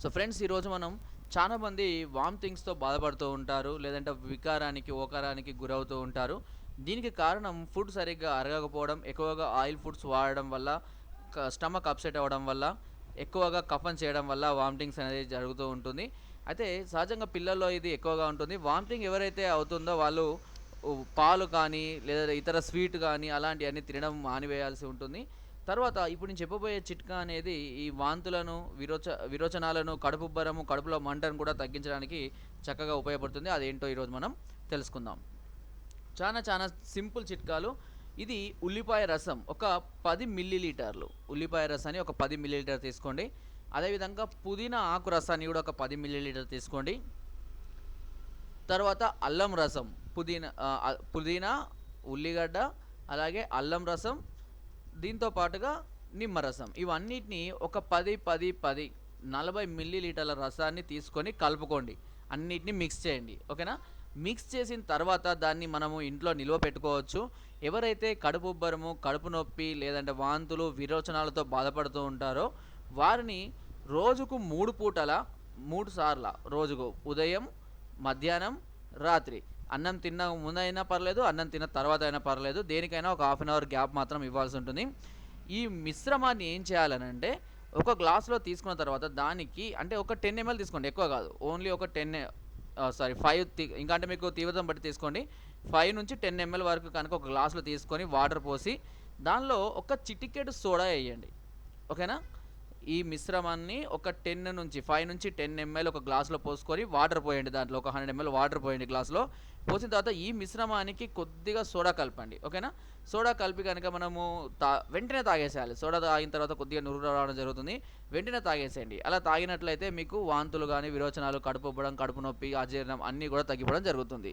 So friends ఈరోజు మనం చాలా మంది వామిటింగ్స్తో బాధపడుతూ ఉంటారు లేదంటే వికారానికి ఓకారానికి గురవుతూ ఉంటారు. దీనికి కారణం ఫుడ్ సరిగ్గా అరగకపోవడం ఎక్కువగా ఆయిల్ ఫుడ్స్ వాడడం వల్ల స్టమక్ అప్సెట్ అవ్వడం వల్ల ఎక్కువగా కఫన్ చేయడం వల్ల వామిటింగ్స్ అనేది జరుగుతూ ఉంటుంది. అయితే సహజంగా పిల్లల్లో ఇది ఎక్కువగా ఉంటుంది. వామిటింగ్ ఎవరైతే అవుతుందో వాళ్ళు పాలు కానీ లేదా ఇతర స్వీట్ కానీ అలాంటివన్నీ తినడం మానివేయాల్సి ఉంటుంది. తర్వాత ఇప్పుడు నేను చెప్పబోయే చిట్కా అనేది ఈ వాంతులను విరోచ విరోచనాలను కడుపుబ్బరము కడుపులో మంటను కూడా తగ్గించడానికి చక్కగా ఉపయోగపడుతుంది. అదేంటో ఈరోజు మనం తెలుసుకుందాం. చాలా చాలా సింపుల్ చిట్కాలు. ఇది ఉల్లిపాయ రసం ఒక పది మిల్లీ లీటర్లు ఉల్లిపాయ రసాన్ని ఒక పది మిల్లీలీటర్ తీసుకోండి. అదేవిధంగా పుదీనా ఆకు రసాన్ని కూడా ఒక పది మిల్లీలీటర్ తీసుకోండి. తర్వాత అల్లం రసం పుదీనా పుదీనా ఉల్లిగడ్డ అలాగే అల్లం రసం దీంతో పాటుగా నిమ్మరసం. ఇవన్నిటిని ఒక పది పది పది నలభై మిల్లీ లీటర్ల రసాన్ని తీసుకొని కలుపుకోండి. అన్నిటిని మిక్స్ చేయండి. ఓకేనా? మిక్స్ చేసిన తర్వాత దాన్ని మనము ఇంట్లో నిల్వ పెట్టుకోవచ్చు. ఎవరైతే కడుపు ఉబ్బరము కడుపు నొప్పి లేదంటే వాంతులు విరోచనాలతో బాధపడుతూ ఉంటారో వారిని రోజుకు మూడు పూటల మూడు సార్ల రోజుకు ఉదయం మధ్యాహ్నం రాత్రి అన్నం తిన్న ముందైనా పర్లేదు అన్నం తిన్న తర్వాత అయినా పర్లేదు దేనికైనా ఒక హాఫ్ అన్ అవర్ గ్యాప్ మాత్రం ఇవ్వాల్సి ఉంటుంది. ఈ మిశ్రమాన్ని ఏం చేయాలనంటే ఒక గ్లాస్లో తీసుకున్న తర్వాత దానికి అంటే ఒక టెన్ ఎంఎల్ తీసుకోండి ఎక్కువ కాదు ఓన్లీ ఒక టెన్ సారీ ఫైవ్ ఇంకా అంటే మీకు తీవ్రతను బట్టి తీసుకోండి. ఫైవ్ నుంచి టెన్ ఎంఎల్ వరకు కనుక ఒక గ్లాస్లో తీసుకొని వాటర్ పోసి దానిలో ఒక చిటికెడు సోడా వేయండి. ఓకేనా? ఈ మిశ్రమాన్ని ఒక టెన్ నుంచి ఫైవ్ నుంచి టెన్ ఎంఎల్ ఒక గ్లాస్లో పోసుకొని వాటర్ పోయండి దాంట్లో. ఒక హండ్రెడ్ ఎంఎల్ వాటర్ పోయండి గ్లాస్లో పోసిన తర్వాత ఈ మిశ్రమానికి కొద్దిగా సోడా కలపండి. ఓకేనా? సోడా కలిపి కనుక మనము తా వెంటనే తాగేసేయాలి. సోడా తాగిన తర్వాత కొద్దిగా నురుగు రావడం జరుగుతుంది. వెంటనే తాగేసేయండి. అలా తాగినట్లయితే మీకు వాంతులు కానీ విరోచనాలు కడుపు ఇవ్వడం కడుపు నొప్పి అజీర్ణం అన్నీ కూడా తగ్గిపోవడం జరుగుతుంది.